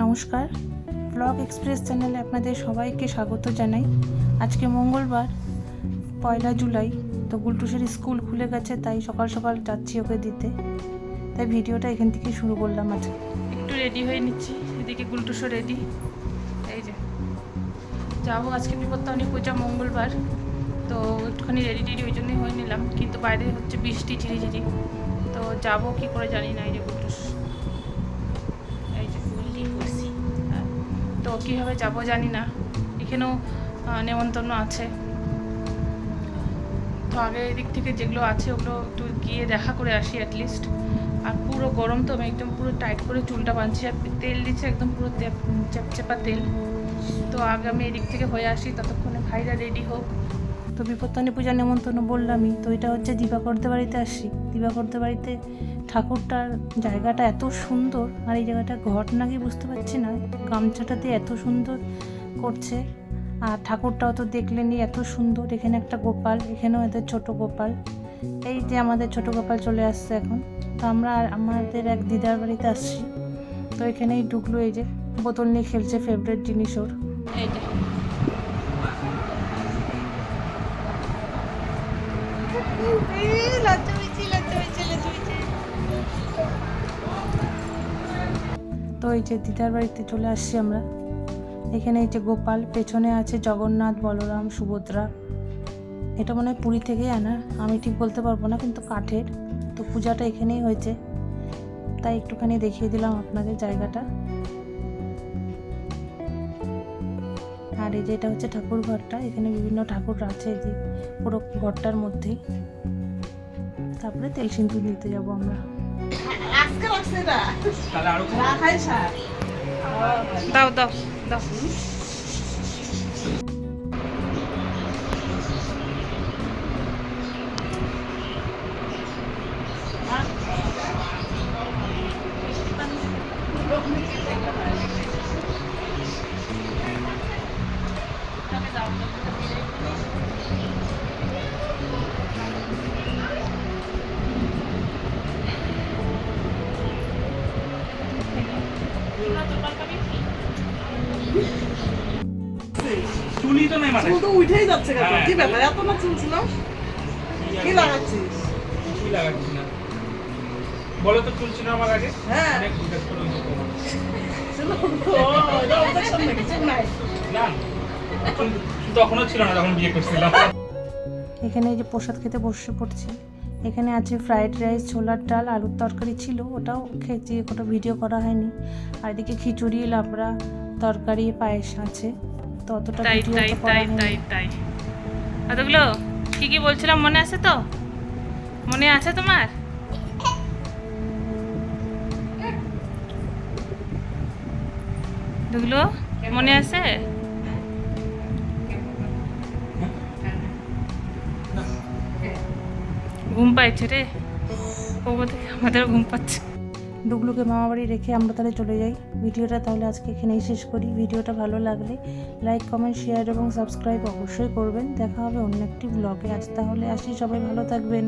নমস্কার। Blog express চ্যানেলে আপনাদের সবাইকে স্বাগত জানাই। আজকে মঙ্গলবার, পয়লা জুলাই, তো গুলটুসের স্কুল খুলে গেছে, তাই সকাল সকাল যাচ্ছি ওকে দিতে। তাই ভিডিওটা এখান থেকে শুরু করলাম আজকে একটু রেডি হয়ে নিচ্ছি, এদিকে গুলটুসও রেডি এই যে, যাব আজকে বিপত্তানি পূজা মঙ্গলবার, তো একটুখানি রেডি টেডি ওই জন্যই হয়ে নিলাম, কিন্তু বাইরে হচ্ছে বৃষ্টি ঝিরিঝিরি। তো যাব কি করে জানি না এই যে গুলটুস এই যে ফুললি করছি হ্যাঁ। তো কীভাবে যাব জানি না। এখানেও নেমন্তন্ন আছে। তো আগে এদিক থেকে যেগুলো আছে, ওগুলো একটু গিয়ে দেখা করে আসি অ্যাটলিস্ট আর পুরো গরম তো আমি একদম পুরো টাইট করে চুলটা বাঁধছি আর তেল দিচ্ছে একদম পুরো চ্যাপচ্যাপা তেল। তো আগে আমি এদিক থেকে হয়ে আসি, ততক্ষণে ভাইরা রেডি হোক। তো বিপত্তানি পূজা নেমন্তন্ন বললামই। তো এটা হচ্ছে দিবাকর্দের বাড়িতে আসি। দিবাকর্দের বাড়িতে ঠাকুরটার জায়গাটা এত সুন্দর আর এই জায়গাটা ঘট নাকি বুঝতে পারছি না। গামছাটাতে এত সুন্দর করছে। আর ঠাকুরটাও তো দেখলেনি এত সুন্দর। এখানে একটা গোপাল, এখানেও এদের ছোট গোপাল। এই যে আমাদের ছোট গোপাল চলে আসছে এখন। তো আমরা আমাদের এক দিদার বাড়িতে আসছি। তো এখানেই ঢুকলো এই যে, বোতল নিয়ে খেলছে ফেভারিট জিনিস ওর। এই যে তো এই যে দিদার বাড়িতে চলে আসছি আমরা। এখানে এই যে গোপাল, পেছনে আছে জগন্নাথ, বলরাম, সুভদ্রা। এটা মনে হয় পুরী থেকেই আনা। আমি ঠিক বলতে পারব না, কিন্তু কাঠের। তো পূজাটা এখানেই হয়েছে। তাই একটুখানি দেখিয়ে দিলাম আপনাদের জায়গাটা। আর এই যে এটা হচ্ছে ঠাকুর ঘরটা। এখানে বিভিন্ন ঠাকুর আছে এই যে পুরো ঘরটার মধ্যেই। তারপরে তেল সিন্দুর নিতে যাব আমরা। আজকে লাগছে এটা। রাখাই দাও দাও দাও। চুলই তো নাই মানে চুল তো উঠেই যাচ্ছে কেন? হ্যাঁ। কি ব্যাপার? এত না চুল ছিল কি লাগাচ্ছিস? কি লাগাচ্ছি না? বলো তো চুল ছিল আমার আগে? হ্যাঁ। অনেক? চুল তখনও ছিল না যখন বিয়ে করছিলাম। এখানে এই যে প্রসাদ খেতে বসে পড়ছি। এখানে আছে ফ্রাইড রাইস ছোলার ডাল আলুর তরকারি ছিল। ওটাও খেয়েছি ওটা ভিডিও করা হয়নি। আর এদিকে খিচুড়ি লাবড়া তরকারি পায়েস আছে। তো অতটা ভিডিও তো করা তাই। তাই কি কি বলছিলাম মনে আছে তো? মনে আছে তোমার? দুগুলো মনে আছে? ঘুম পাইছে রে। ও থেকে আমাদের ঘুম পাচ্ছে। ডুগলুকে মামা বাড়ি রেখে আমরা তাহলে চলে যাই। ভিডিওটা তাহলে আজকে এখানেই শেষ করি। ভিডিওটা ভালো লাগলে লাইক কমেন্ট শেয়ার এবং সাবস্ক্রাইব অবশ্যই করবেন। দেখা হবে অন্য একটি ব্লগে আজ তাহলে আসি। সবাই ভালো থাকবেন।